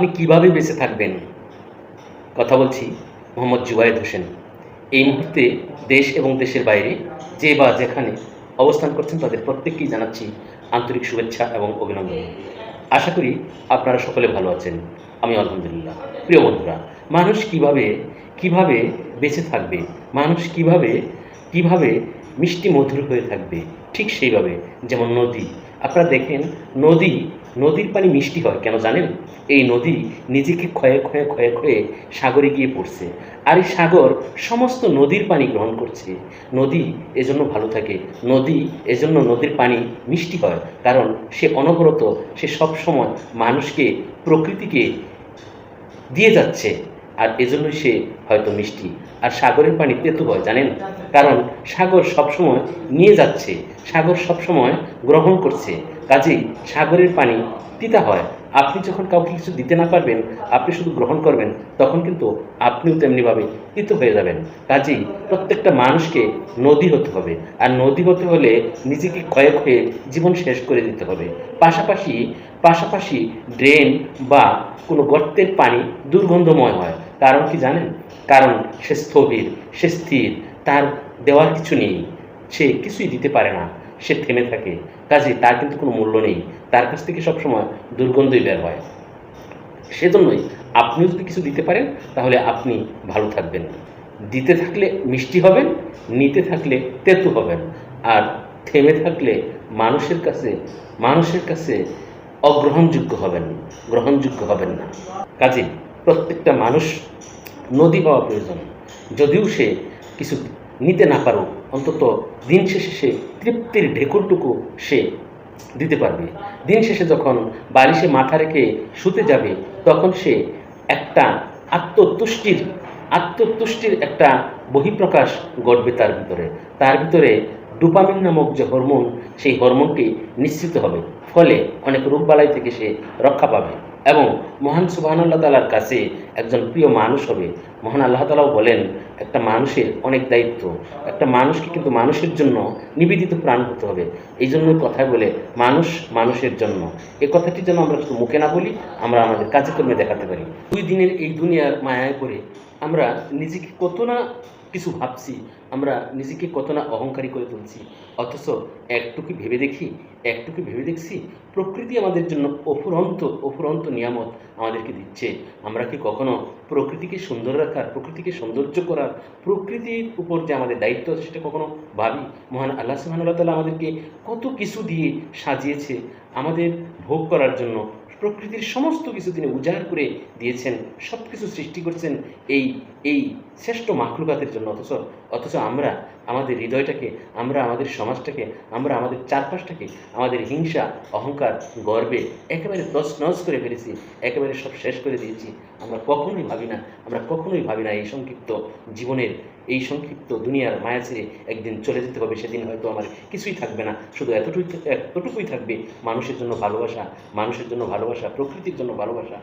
আপনি কীভাবে বেঁচে থাকবেন? কথা বলছি মোহাম্মদ জুবায়েদ হোসেন। এই মুহূর্তে দেশ এবং দেশের বাইরে যে বা যেখানে অবস্থান করছেন তাদের প্রত্যেককেই জানাচ্ছি আন্তরিক শুভেচ্ছা এবং অভিনন্দন। আশা করি আপনারা সকলে ভালো আছেন। আমি আলহামদুলিল্লাহ। প্রিয় বন্ধুরা, মানুষ কীভাবে কীভাবে বেঁচে থাকবে? মানুষ কীভাবে কীভাবে মিষ্টি মধুর হয়ে থাকবে? ঠিক সেইভাবে, যেমন নদী। আপনারা দেখেন, নদী নদীর পানি মিষ্টি হয়, কেন জানেন? এই নদী নিজেকে ক্ষয়ে ক্ষয়ে ক্ষয়ে ক্ষয়ে সাগরে গিয়ে পড়ছে। আর এই সাগর সমস্ত নদীর পানি গ্রহণ করছে। নদী এজন্য ভালো থাকে। নদী এজন্য নদীর পানি মিষ্টি হয়, কারণ সে অনবরত সে সবসময় মানুষকে, প্রকৃতিকে দিয়ে যাচ্ছে। আর এজন্যই সে হয়তো মিষ্টি। আর সাগরের পানি তেতো হয়, জানেন? কারণ সাগর সবসময় নিয়ে যাচ্ছে, সাগর সবসময় গ্রহণ করছে। কাজেই সাগরের পানি তিতা হয়। আপনি যখন কাউকে কিছু দিতে না পারবেন, আপনি শুধু গ্রহণ করবেন, তখন কিন্তু আপনিও তেমনিভাবে তিত হয়ে যাবেন। কাজেই প্রত্যেকটা মানুষকে নদী হতে হবে। আর নদী হতে হলে নিজেকে ক্ষয়ে হয়ে জীবন শেষ করে দিতে হবে। পাশাপাশি পাশাপাশি ড্রেন বা কোনো গর্তের পানি দুর্গন্ধময় হয়। কারণ কি জানেন? কারণ সে স্থবির, সে স্থির, তার দেওয়ার কিছু নেই। সে কিছুই দিতে পারে না, সে থেমে থাকে। কাজে তার কিন্তু কোনো মূল্য নেই। তার কাছ থেকে সবসময় দুর্গন্ধই বের হয়। সেজন্যই আপনিও যদি কিছু দিতে পারেন, তাহলে আপনি ভালো থাকবেন। দিতে থাকলে মিষ্টি হবেন, নিতে থাকলে তেতু হবেন। আর থেমে থাকলে মানুষের কাছে মানুষের কাছে অগ্রহণযোগ্য হবেন, গ্রহণযোগ্য হবেন না। কাজে প্রত্যেকটা মানুষ নদী পাওয়া প্রয়োজন। যদিও সে কিছু নিতে না পারুক, অন্তত দিন শেষে সে তৃপ্তির ঢেকুরটুকু সে দিতে পারবে। দিন শেষে যখন বালিশে মাথা রেখে শুতে যাবে, তখন সে একটা আত্মতুষ্টির আত্মতুষ্টির একটা বহিঃপ্রকাশ ঘটবে তার ভিতরে। তার ভিতরে ডুপামিন নামক যে হরমোন, সেই হরমোনটি নিশ্চিত হবে। ফলে অনেক রোগবালাই থেকে সে রক্ষা পাবে। এবং মহান সুবাহানুল্লাহ তালার কাছে একজন প্রিয় মানুষ হবে। মহান আল্লাহ তালাও বলেন, একটা মানুষের অনেক দায়িত্ব, একটা মানুষকে কিন্তু মানুষের জন্য নিবেদিত প্রাণ হতে হবে। এই জন্যই কথায় বলে, মানুষ মানুষের জন্য। এই কথাটি যেন আমরা শুধু মুখে না বলি, আমরা আমাদের কাজে কর্মে দেখাতে পারি। দুই দিনের এই দুনিয়ার মায়ায় পড়ে আমরা নিজেকে কত না কিছু ভাবছি, আমরা নিজেকে কত না অহংকারী করে তুলছি, অথচ একটুকু ভেবে দেখি, একটুকু ভেবে দেখছি, প্রকৃতি আমাদের জন্য অফুরন্ত অফুরন্ত নিয়ামত আমাদেরকে দিচ্ছে। আমরা কি কখনো প্রকৃতিকে সুন্দর রাখার, প্রকৃতিকে সৌন্দর্য করার, প্রকৃতির উপর যে আমাদের দায়িত্ব আছে সেটা কখনো ভাবি? মহান আল্লাহ সুবহানাহু তাআলা আমাদেরকে কত কিছু দিয়ে সাজিয়েছে। আমাদের ভোগ করার জন্য প্রকৃতির সমস্ত কিছু তিনি উজাড় করে দিয়েছেন সব কিছু সৃষ্টি করছেন এই এই শ্রেষ্ঠ মাখলুকাতের জন্য। অথচ অথচ আমরা আমাদের হৃদয়টাকে, আমরা আমাদের সমাজটাকে, আমরা আমাদের চারপাশটাকে, আমাদের হিংসা, অহংকার, গর্বে একেবারে তছনছ করে ফেলেছি, একেবারে সব শেষ করে দিয়েছি। আমরা কখনোই ভাবি না, আমরা কখনোই ভাবি না এই সংক্ষিপ্ত জীবনের, এই সংক্ষিপ্ত দুনিয়ার মায়া ছেড়ে একদিন চলে যেতে হবে, সেদিন হয়তো আমার কিছুই থাকবে না। শুধু এতটুকুই এতটুকুই থাকবে মানুষের জন্য ভালোবাসা, মানুষের জন্য ভালোবাসা, প্রকৃতির জন্য ভালোবাসা।